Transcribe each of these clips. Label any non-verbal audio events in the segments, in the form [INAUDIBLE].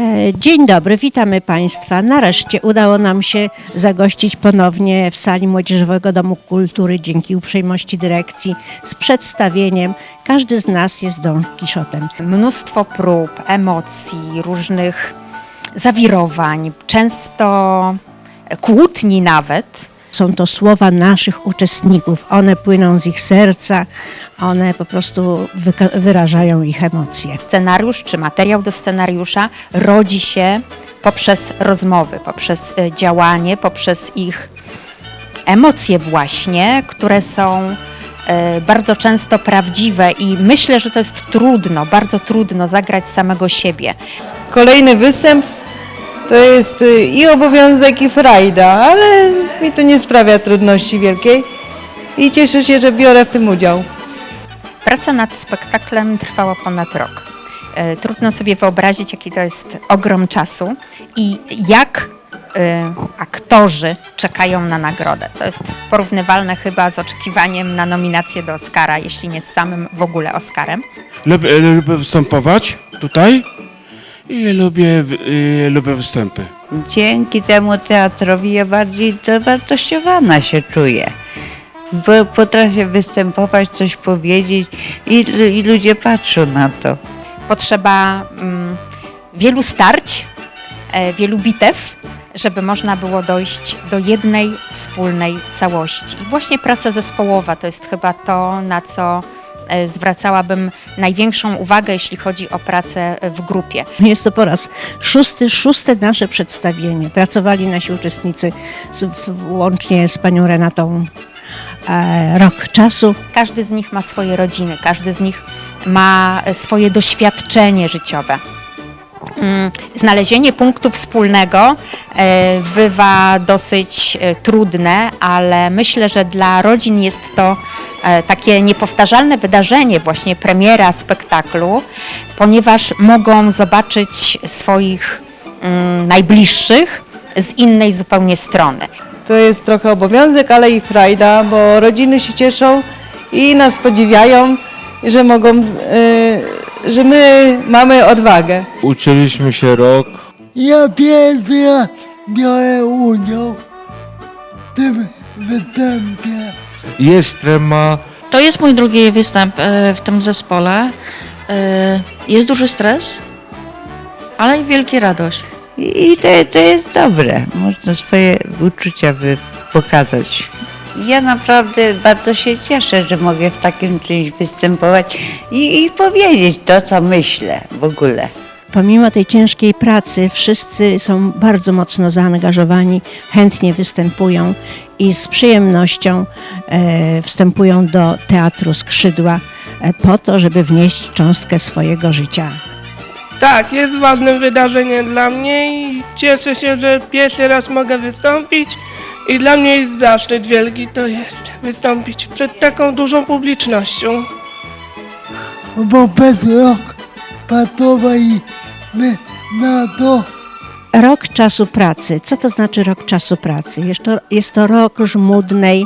E, Dzień dobry, witamy Państwa. Nareszcie udało nam się zagościć ponownie w sali Młodzieżowego Domu Kultury dzięki uprzejmości dyrekcji z przedstawieniem Każdy z nas jest Don Kiszotem. mnóstwo prób, emocji, różnych zawirowań, często kłótni nawet. Są to słowa naszych uczestników. One płyną z ich serca, one po prostu wyrażają ich emocje. Scenariusz czy materiał do scenariusza rodzi się poprzez rozmowy, poprzez e, działanie, poprzez ich emocje właśnie, które są e, bardzo często prawdziwe i myślę, że to jest trudno, bardzo trudno zagrać samego siebie. Kolejny występ to jest y, i obowiązek, i frajda, ale mi to nie sprawia trudności wielkiej i cieszę się, że biorę w tym udział. Praca nad spektaklem trwała ponad rok. E, Trudno sobie wyobrazić, jaki to jest ogrom czasu i jak e, aktorzy czekają na nagrodę. To jest porównywalne chyba z oczekiwaniem na nominację do Oscara, jeśli nie z samym w ogóle Oscarem. Lubię, lubię występować tutaj i lubię, y, lubię występy. Dzięki temu teatrowi ja bardziej dowartościowana się czuję. Bo potrafię występować, coś powiedzieć i, i ludzie patrzą na to. Potrzeba mm, wielu starć, e, wielu bitew, żeby można było dojść do jednej wspólnej całości. I właśnie praca zespołowa to jest chyba to, na co zwracałabym największą uwagę, jeśli chodzi o pracę w grupie. Jest to po raz szósty, szóste nasze przedstawienie. Pracowali nasi uczestnicy z, łącznie z panią Renatą e, rok czasu. Każdy z nich ma swoje rodziny, każdy z nich ma e, swoje doświadczenie życiowe. Mm, Znalezienie punktu wspólnego e, bywa dosyć e, trudne, ale myślę, że dla rodzin jest to e, takie niepowtarzalne wydarzenie, właśnie premiera spektaklu, ponieważ mogą zobaczyć swoich mm, najbliższych z innej zupełnie strony. To jest trochę obowiązek, ale i frajda, bo rodziny się cieszą i nas podziwiają, że mogą, z- y, że my mamy odwagę. Uczyliśmy się rok. Ja pierwszy biorę udział w tym występie. Jest trema. To jest mój drugi występ e, w tym zespole. E, Jest duży stres, ale i wielka radość. I to, to jest dobre. Można swoje uczucia wy, pokazać. Ja naprawdę bardzo się cieszę, że mogę w takim czymś występować i, i powiedzieć to, co myślę w ogóle. Pomimo tej ciężkiej pracy, wszyscy są bardzo mocno zaangażowani, chętnie występują i z przyjemnością e, wstępują do teatru skrzydła e, po to, żeby wnieść cząstkę swojego życia. Tak, jest ważnym wydarzeniem dla mnie i cieszę się, że pierwszy raz mogę wystąpić i dla mnie jest zaszczyt wielki to jest wystąpić przed taką dużą publicznością. Bo przez rok pracowaliśmy na to, Rok czasu pracy. Co to znaczy rok czasu pracy? Jest to, jest to rok żmudnej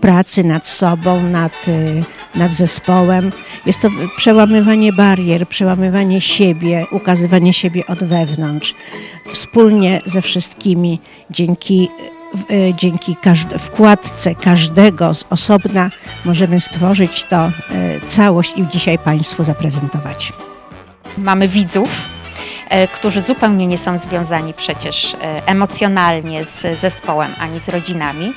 pracy nad sobą, nad, y, nad zespołem. Jest to przełamywanie barier, przełamywanie siebie, ukazywanie siebie od wewnątrz. Wspólnie ze wszystkimi, dzięki, y, dzięki wkładce każdego z osobna możemy stworzyć to y, całość i dzisiaj Państwu zaprezentować. Mamy widzów, e, którzy zupełnie nie są związani przecież e, emocjonalnie z zespołem ani z rodzinami,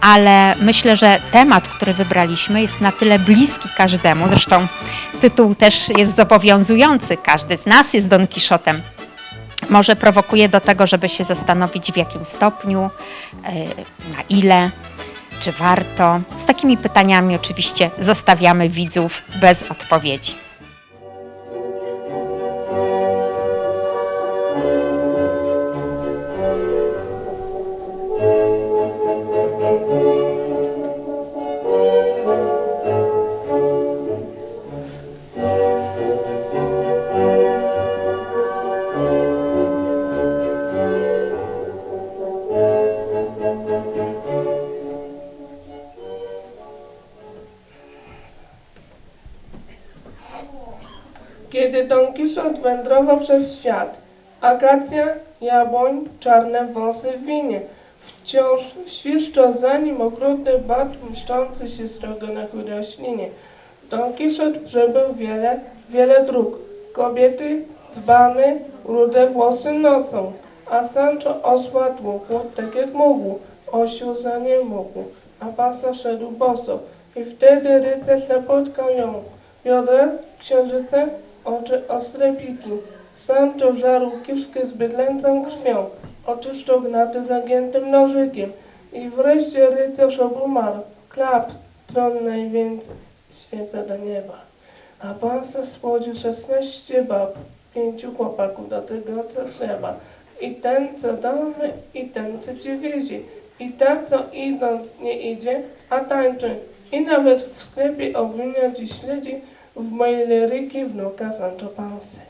ale myślę, że temat, który wybraliśmy jest na tyle bliski każdemu, zresztą tytuł też jest zobowiązujący, każdy z nas jest Don Kiszotem. Może prowokuje do tego, żeby się zastanowić w jakim stopniu, e, na ile, czy warto. Z takimi pytaniami oczywiście zostawiamy widzów bez odpowiedzi. Kiedy Don Quixote wędrował przez świat, Akacja, jabłoń, czarne wąsy w winie. Wciąż świszczo za nim okrutny bat mszczący się z rogonachu roślinie. Don Kiszot przebył wiele, wiele dróg. Kobiety, dzbany, rude włosy nocą, a Sancho osła tłukł, tak jak mógł, osił za nie mógł, a pasa szedł boso. I wtedy rycerz napotkał ją. Biodra, księżyce, oczy ostre piki. Sancho żarł kiszkę z bydlęcą krwią, oczy szczognaty zagiętym nożykiem. I wreszcie rycerz obumarł. Klap, tron najwięcej, świeca do nieba. A pan se spłodził szesnaście bab, pięciu chłopaków do tego, co trzeba. I ten, co domy, i ten, co cię wiezie. I ta, co idąc nie idzie, a tańczy. I nawet w sklepie obwinia dziś śledzi w mojej liryki wnuka Sancho Pansy.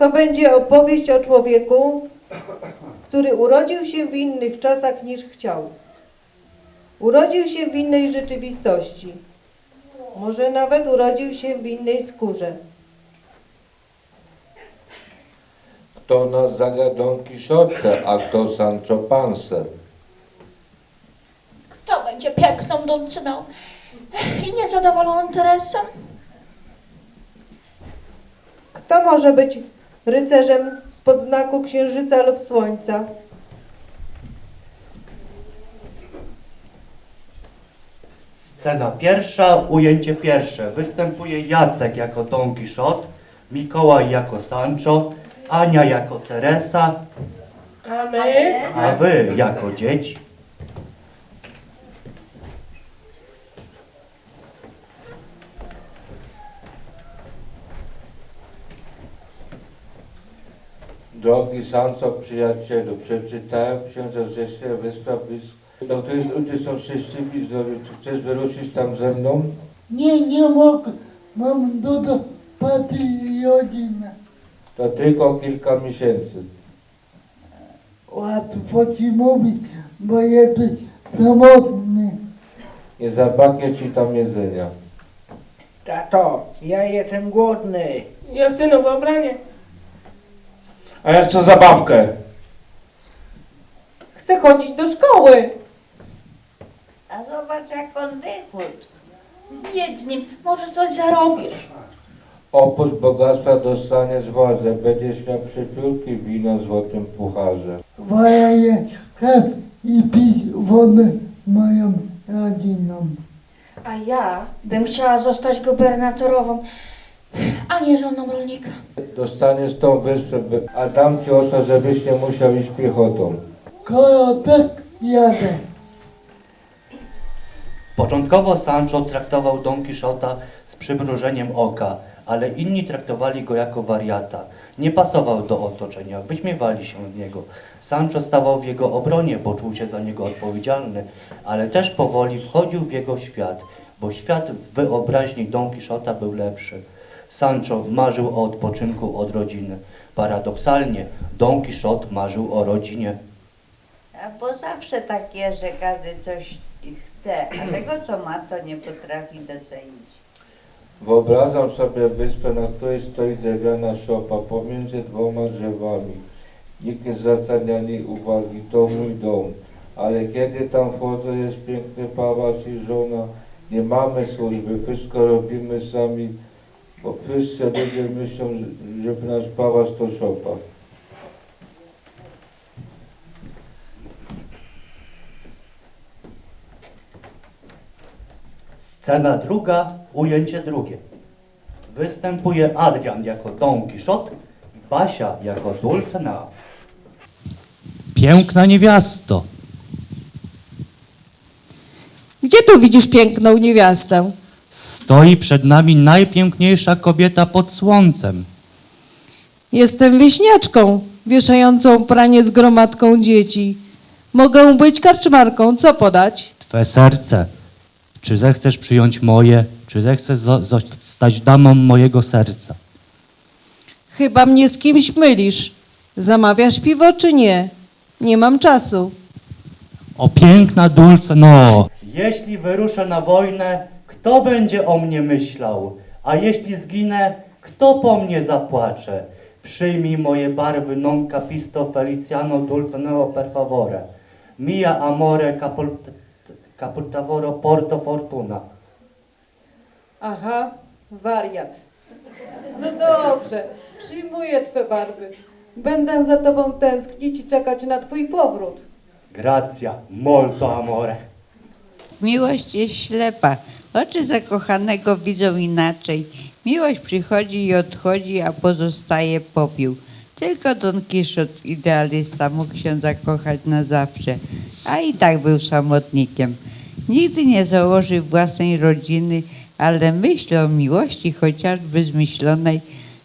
To będzie opowieść o człowieku, który urodził się w innych czasach niż chciał. Urodził się w innej rzeczywistości. Może nawet urodził się w innej skórze. Kto nas zaga Don Quixote, a kto Sancho Panza. Kto będzie piękną Dulcyną i niezadowoloną Teresą? Kto może być rycerzem spod znaku księżyca lub słońca? Scena pierwsza, ujęcie pierwsze. Występuje Jacek jako Don Quixote, Mikołaj jako Sancho, Ania jako Teresa, A my? a wy jako dzieci. Drogi Sancho, przyjacielu, przeczytałem księdza blisko. No to jest, ludzie są szczęśliwi, zdrowi. Czy chcesz wyruszyć tam ze mną? Nie, nie mogę. Mam do do paty i rodzinę. To tylko kilka miesięcy. Łatwo ci mówić, bo jesteś samotny. Nie zabraknie ci tam jedzenia. Tato, ja jestem głodny. Ja chcę nowe ubranie. A ja chcę zabawkę. Chcę chodzić do szkoły. A zobacz jak on wychód. Jedz z nim, może coś zarobisz. Oprócz bogactwa dostaniesz władzę. Będziesz miał przepiórki wina w złotym pucharze. Wolę jeść chleb i pić wodę moją rodziną. A ja bym chciała zostać gubernatorową, a nie żoną rolnika. Dostaniesz tą wyspę, a dam ci osa, żebyś nie musiał iść piechotą. Skoro tak jadę. Początkowo Sancho traktował Don Quixota z przymrużeniem oka, ale inni traktowali go jako wariata. Nie pasował do otoczenia, wyśmiewali się z niego. Sancho stawał w jego obronie, bo czuł się za niego odpowiedzialny, ale też powoli wchodził w jego świat, bo świat w wyobraźni Don Quixota był lepszy. Sancho marzył o odpoczynku od rodziny. Paradoksalnie Don Quixote marzył o rodzinie. A bo zawsze tak jest, że każdy coś chce, a [CLEARS THROAT] tego co ma, to nie potrafi docenić. Wyobrażam sobie wyspę, na której stoi drewniana szopa pomiędzy dwoma drzewami. Nikt nie zwraca na niej uwagi, to mój dom. Ale kiedy tam wchodzę, jest piękny pałac i żona. Nie mamy służby, wszystko robimy sami, bo wszyscy ludzie myślą, że- nasz pałac to szopa. Scena druga, ujęcie drugie. Występuje Adrian jako Don Quixote i Basia jako Dulcinea. Piękna niewiasto. Gdzie tu widzisz piękną niewiastę? Stoi przed nami najpiękniejsza kobieta pod słońcem. Jestem wieśniaczką, wieszającą pranie z gromadką dzieci. Mogę być karczmarką, co podać? Twe serce, czy zechcesz przyjąć moje, czy zechcesz zo- zostać damą mojego serca? Chyba mnie z kimś mylisz. Zamawiasz piwo czy nie? Nie mam czasu. O piękna dulce, no! Jeśli wyruszę na wojnę, kto będzie o mnie myślał? A jeśli zginę, kto po mnie zapłacze? Przyjmij moje barwy non capisto feliciano dulce neo per favore. Mia amore capult- capultavoro porto fortuna. Aha, wariat. No dobrze, przyjmuję twe barwy. Będę za tobą tęsknić i czekać na twój powrót. Gracia, molto amore. Miłość jest ślepa. Oczy zakochanego widzą inaczej. Miłość przychodzi i odchodzi, a pozostaje popiół. Tylko Don Kiszot, idealista, mógł się zakochać na zawsze, a i tak był samotnikiem. Nigdy nie założył własnej rodziny, ale myśl o miłości, chociażby zmyślonej,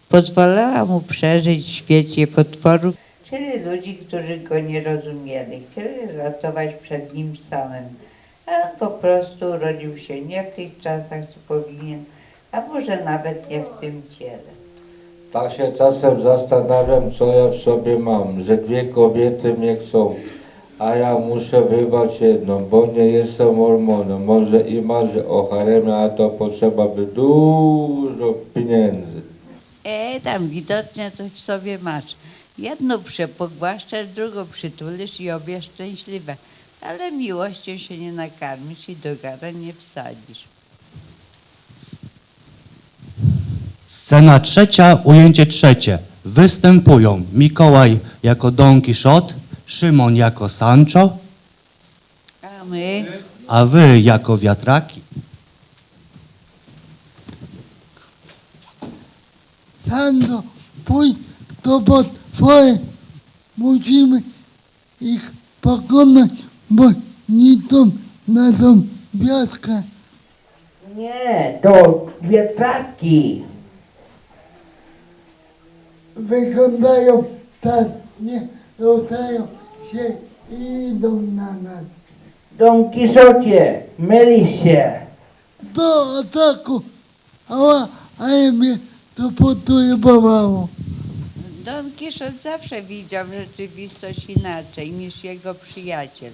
pozwalała mu przeżyć w świecie potworów, czyli ludzi, którzy go nie rozumieli, chcieli ratować przed nim samym. A on po prostu urodził się nie w tych czasach, co powinien, a może nawet nie w tym ciele. Tak się czasem zastanawiam, co ja w sobie mam, że dwie kobiety mnie chcą, a ja muszę wybrać jedną, bo nie jestem mormonem. Może i marzę o haremie, a to potrzeba by dużo pieniędzy. E, tam widocznie coś w sobie masz. Jedną przepogłaszczasz, drugą przytulisz i obie szczęśliwe. Ale miłością się nie nakarmisz i do gara nie wsadzisz. Scena trzecia, ujęcie trzecie. Występują Mikołaj jako Don Quixote, Szymon jako Sancho, A my? a wy jako wiatraki. Sandro, pójdź to potwory. Musimy ich pokonać, bo niczą naszą wioskę. Nie, to wiatraki. Wyglądają tak, nie ruszają się i idą na nas. Don Kiszocie, mylisz się. Do ataku! Ała, ale mnie to poturbowało. Don Kiszot zawsze widział rzeczywistość inaczej niż jego przyjaciel.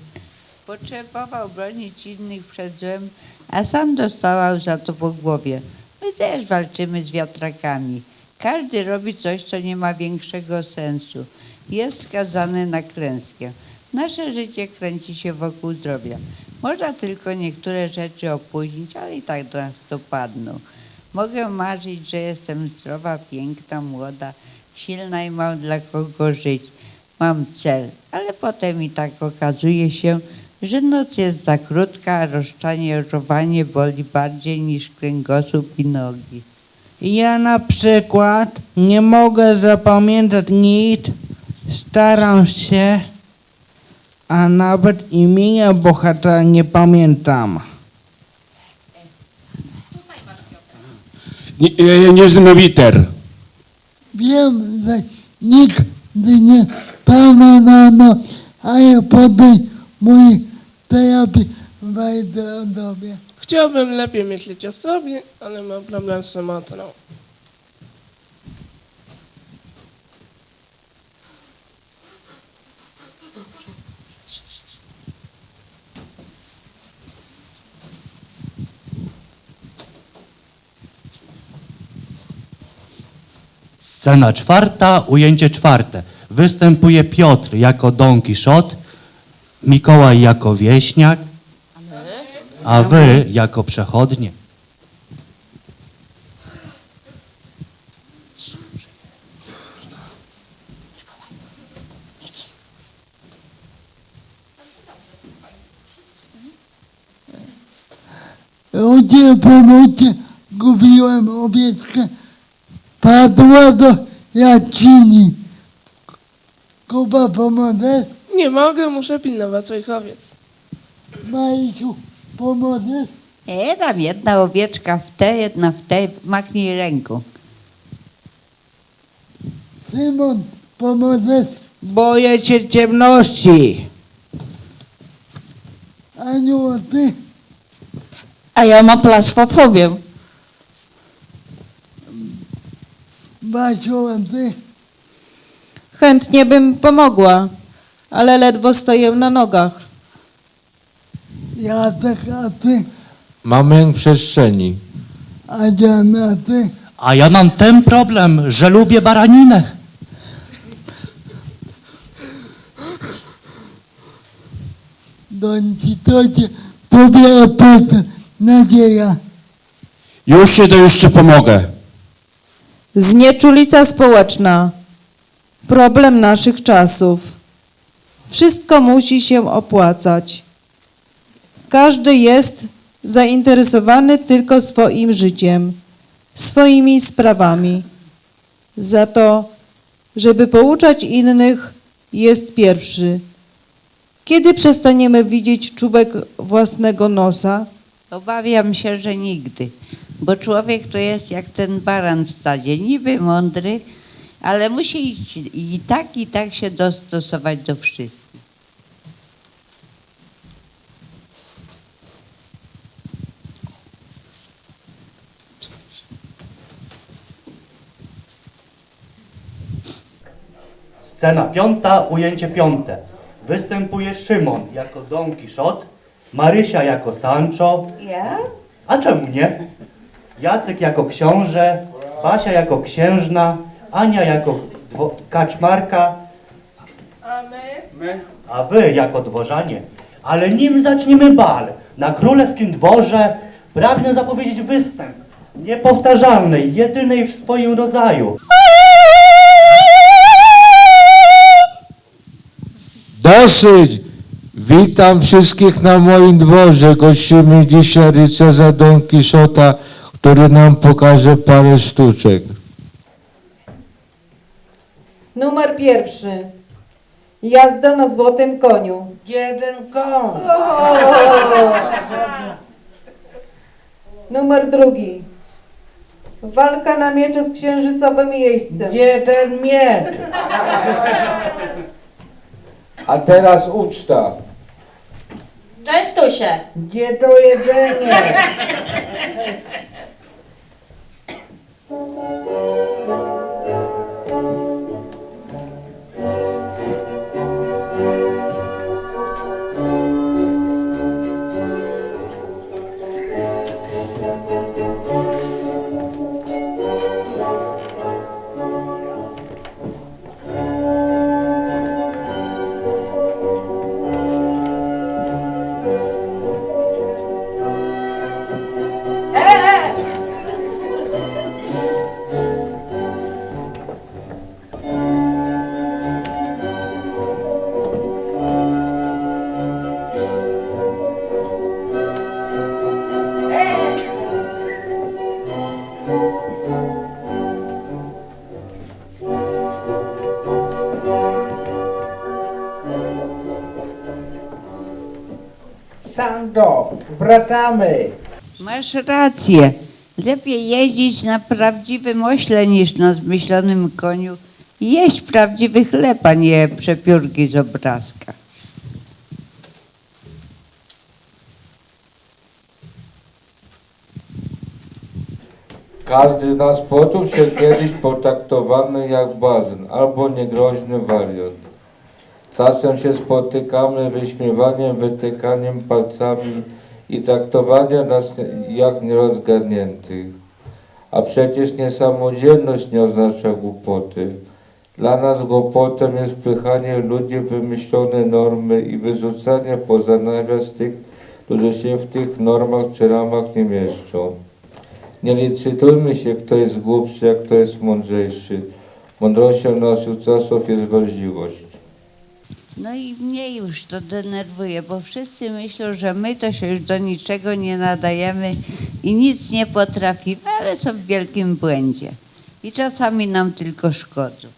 Potrzebował bronić innych przed złem, a sam dostawał za to po głowie. My też walczymy z wiatrakami. Każdy robi coś, co nie ma większego sensu. Jest skazany na klęskę. Nasze życie kręci się wokół zdrowia. Można tylko niektóre rzeczy opóźnić, ale i tak do nas dopadną. Mogę marzyć, że jestem zdrowa, piękna, młoda, silna i mam dla kogo żyć. Mam cel, ale potem i tak okazuje się, że noc jest za krótka, a rozczanie rowanie boli bardziej niż kręgosłup i nogi. Ja na przykład nie mogę zapamiętać nic, staram się, a nawet imienia bohatera nie pamiętam. Nie, e, niesamowiter. Wiem, że nigdy nie pamiętano, a ja po tej mojej terapii wejdę o tobie. Chciałbym lepiej myśleć o sobie, ale mam problem z samotną. Scena czwarta, ujęcie czwarte. Występuje Piotr jako Don Quixote, Mikołaj jako wieśniak, a wy jako przechodnie. Ludzie pomóżcie, gubiłem owieczkę. Padła do jacini. Kuba pomożesz? Nie mogę, muszę pilnować swoich owiec. Majusiu, pomożesz? E, tam jedna owieczka w te, jedna w te, machnij ręką. Szymon, pomożesz? Boję się ciemności. Aniu, a ty? A ja mam plasfofobię. Basiu, a ty? Chętnie bym pomogła, ale ledwo stoję na nogach. Jacek, a ty? Mam lęk przestrzeni. A ty? A ja mam ten problem, że lubię baraninę. Donci, to cię, tobie otec, nadzieja. Już się to jeszcze pomogę. Znieczulica społeczna. Problem naszych czasów. Wszystko musi się opłacać. Każdy jest zainteresowany tylko swoim życiem, swoimi sprawami. Za to, żeby pouczać innych, jest pierwszy. Kiedy przestaniemy widzieć czubek własnego nosa? Obawiam się, że nigdy, bo człowiek to jest jak ten baran w stadzie, niby mądry, ale musi iść i tak, i tak się dostosować do wszystkich. Scena piąta, ujęcie piąte. Występuje Szymon jako Don Quixote, Marysia jako Sancho. Ja? A czemu nie? Jacek jako książę, Basia jako księżna, Ania jako kaczmarka. A my? A wy jako dworzanie. Ale nim zaczniemy bal na królewskim dworze, pragnę zapowiedzieć występ niepowtarzalnej, jedynej w swoim rodzaju. Dosyć! Witam wszystkich na moim dworze. Gościmy dzisiaj rycerza Don Quixota, który nam pokaże parę sztuczek. Numer pierwszy. Jazda na złotym koniu. Jeden koń. [LAUGHS] Numer drugi. Walka na miecze z księżycowym jeźdźcem. Jeden miecz. A teraz uczta. Częstuj się. Gdzie to jedzenie? Thank you. Sando, wracamy. Masz rację. Lepiej jeździć na prawdziwym ośle niż na zmyślonym koniu i jeść prawdziwy chleb, a nie przepiórki z obrazka. Każdy z nas poczuł się kiedyś potraktowany jak bazyn albo niegroźny wariat. Czasem się spotykamy wyśmiewaniem, wytykaniem palcami i traktowaniem nas jak nierozgarniętych. A przecież niesamodzielność nie oznacza głupoty. Dla nas głupotą jest wpychanie ludzi w wymyślone normy i wyrzucanie poza nawias tych, którzy się w tych normach czy ramach nie mieszczą. Nie licytujmy się, kto jest głupszy, a kto jest mądrzejszy. Mądrością naszych czasów jest wrażliwość. No i mnie już to denerwuje, bo wszyscy myślą, że my to się już do niczego nie nadajemy i nic nie potrafimy, ale są w wielkim błędzie. I czasami nam tylko szkodzą.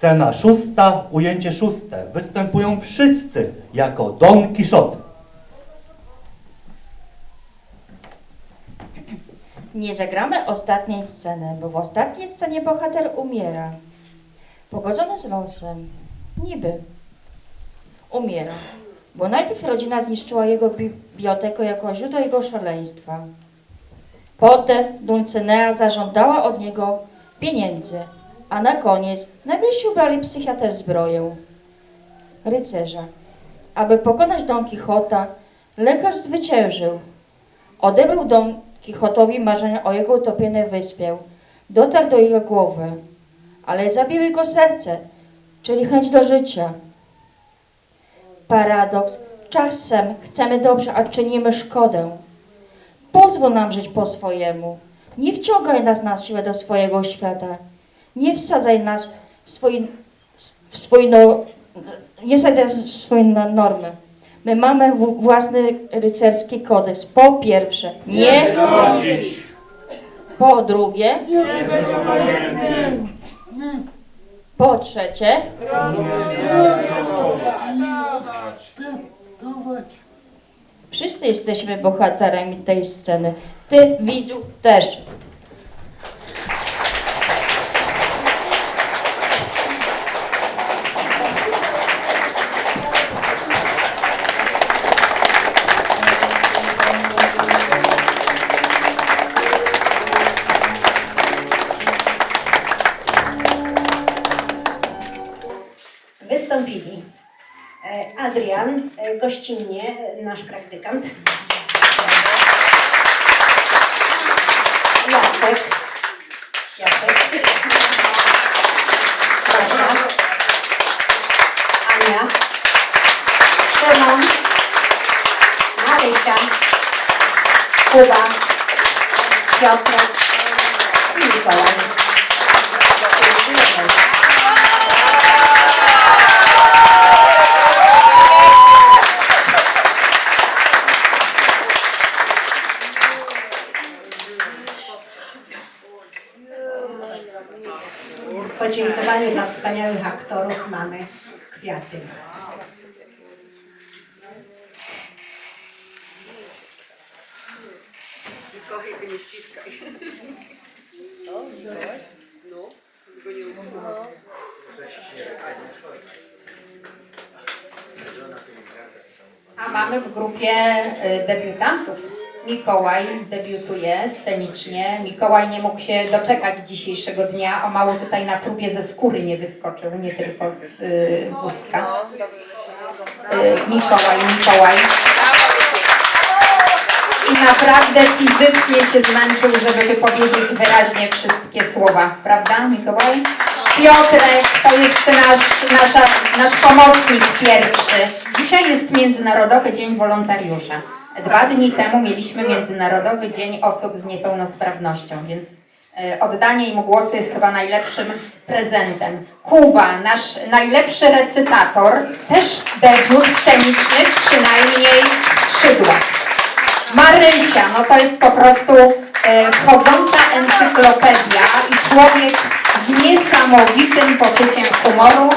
Scena szósta, ujęcie szóste. Występują wszyscy jako Don Quixote. Nie zagramy ostatniej sceny, bo w ostatniej scenie bohater umiera. Pogodzony z losem. Niby. Umiera. Bo najpierw rodzina zniszczyła jego bibliotekę jako źródło jego szaleństwa. Potem Dulcinea zażądała od niego pieniędzy, a na koniec najbliżsi ubrali psychiatr zbroję. Rycerza. Aby pokonać Don Quixota, lekarz zwyciężył. Odebrał Don Quixotowi marzenia o jego utopionej wyspie. Dotarł do jego głowy, ale zabił jego serce, czyli chęć do życia. Paradoks. Czasem chcemy dobrze, a czynimy szkodę. Pozwól nam żyć po swojemu. Nie wciągaj nas na siłę do swojego świata. Nie wsadzaj nas w swój, w swój no, nie wsadzaj nas w swoje no- normy. My mamy własny rycerski kodeks. Po pierwsze, nie, po drugie, po trzecie, wszyscy jesteśmy bohaterami tej sceny. Ty, widzu, też. Wystąpili e, Adrian, e, gościnnie nasz praktykant. Jacek. Jacek. Proszę. Ania. Szymon. Marysia. Kuba. Piotr. I Mikołaj. Dziękujemy. W podziękowaniu dla wspaniałych aktorów mamy kwiaty. A mamy w grupie y, debiutantów. Mikołaj debiutuje scenicznie. Mikołaj nie mógł się doczekać dzisiejszego dnia. O mało tutaj na próbie ze skóry nie wyskoczył, nie tylko z y, wózka. Y, Mikołaj, Mikołaj. I naprawdę fizycznie się zmęczył, żeby wypowiedzieć wyraźnie wszystkie słowa. Prawda, Mikołaj? Piotrek to jest nasz, nasza, nasz pomocnik pierwszy. Dzisiaj jest Międzynarodowy Dzień Wolontariusza. Dwa dni temu mieliśmy Międzynarodowy Dzień Osób z Niepełnosprawnością, więc e, oddanie im głosu jest chyba najlepszym prezentem. Kuba, nasz najlepszy recytator, też debiut sceniczny, przynajmniej skrzydła. Marysia, no to jest po prostu e, chodząca encyklopedia i człowiek z niesamowitym poczuciem humoru,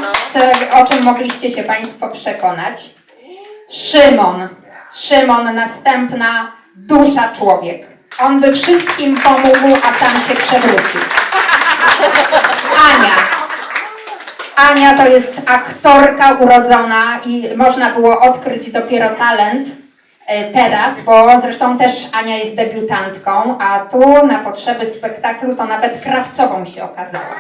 o czym mogliście się Państwo przekonać. Szymon, Szymon, następna dusza człowiek. On by wszystkim pomógł, a sam się przewrócił. Ania. Ania to jest aktorka urodzona i można było odkryć dopiero talent e, teraz, bo zresztą też Ania jest debiutantką, a tu na potrzeby spektaklu to nawet krawcową się okazała.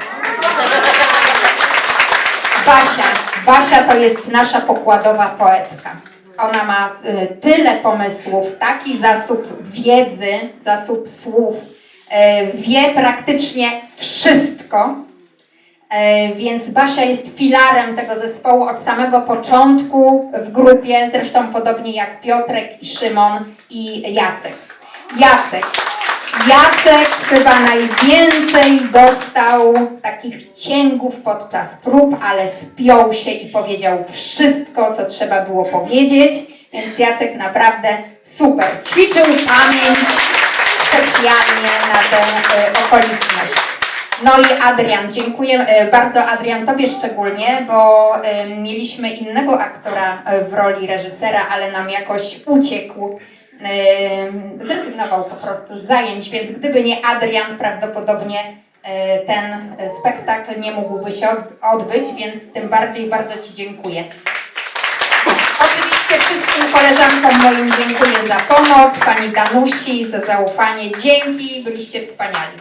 Basia. Basia to jest nasza pokładowa poetka. Ona ma y, tyle pomysłów, taki zasób wiedzy, zasób słów, y, wie praktycznie wszystko. E, Więc Basia jest filarem tego zespołu od samego początku w grupie, zresztą podobnie jak Piotrek Szymon i Jacek. Jacek. Jacek chyba najwięcej dostał takich cięgów podczas prób, ale spiął się i powiedział wszystko, co trzeba było powiedzieć, więc Jacek naprawdę super. Ćwiczył pamięć specjalnie na tę e, okoliczność. No i Adrian, dziękuję e, bardzo Adrian Tobie szczególnie, bo e, mieliśmy innego aktora w roli reżysera, ale nam jakoś uciekł. Zrezygnował po prostu z zajęć, więc gdyby nie Adrian, prawdopodobnie e, ten spektakl nie mógłby się od- odbyć, więc tym bardziej bardzo Ci dziękuję. Oczywiście wszystkim koleżankom moim dziękuję za pomoc, Pani Danusi za zaufanie. Dzięki, byliście wspaniali.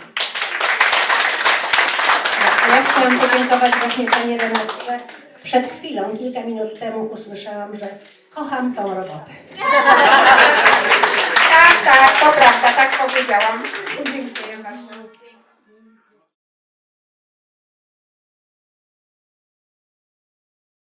Ja chciałam podziękować właśnie Pani Renatce. Przed chwilą, kilka minut temu usłyszałam, że kocham tą robotę. Tak, tak, to prawda, tak powiedziałam.